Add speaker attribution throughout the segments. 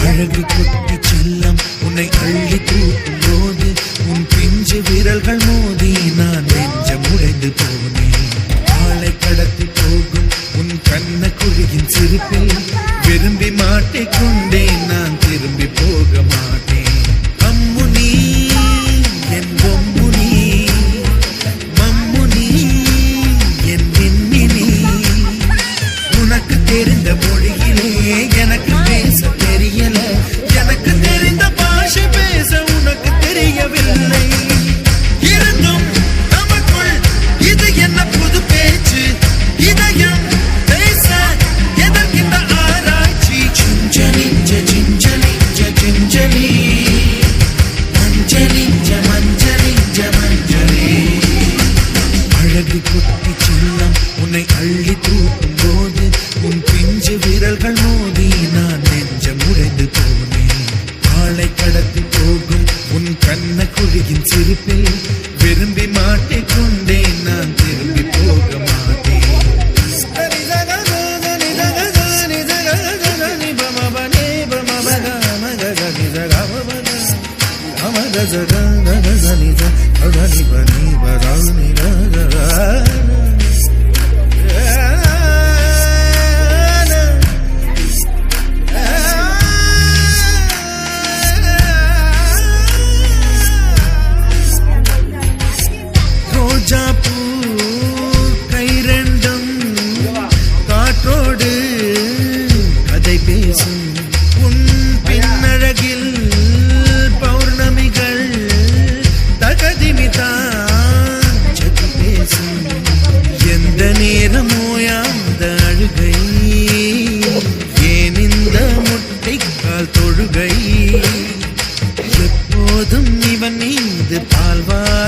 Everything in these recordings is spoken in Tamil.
Speaker 1: அழகு கொட்டி செல்லம் உன்னை அள்ளி தூக்கும் உன் பிஞ்சு விரல்கள் மோதி நான் நெஞ்சம் உடைந்து போனேன். கடத்தி போகும் உன் கண்ண குழியின் நாட்டில் people.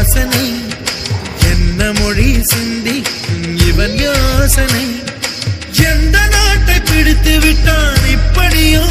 Speaker 1: யோசனை. என்ன மொழி சிந்தி இவன் யோசனை. எந்த நாட்டை பிடித்து விட்டான் இப்படியோ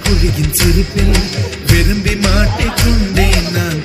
Speaker 1: குழியின் சிரிப்பில் விரும்பி மாட்டிக்கொண்டேன் நான்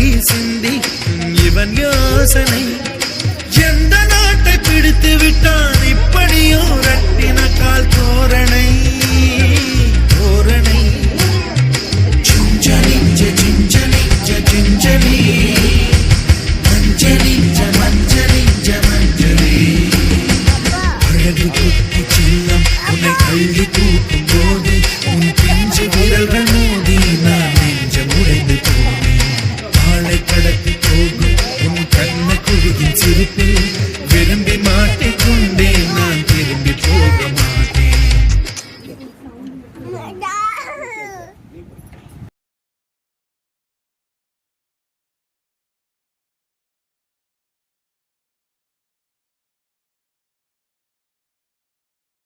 Speaker 1: வழி சிந்தி இவன் யோசனை. எந்த நாட்டை பிடித்து விட்டான்?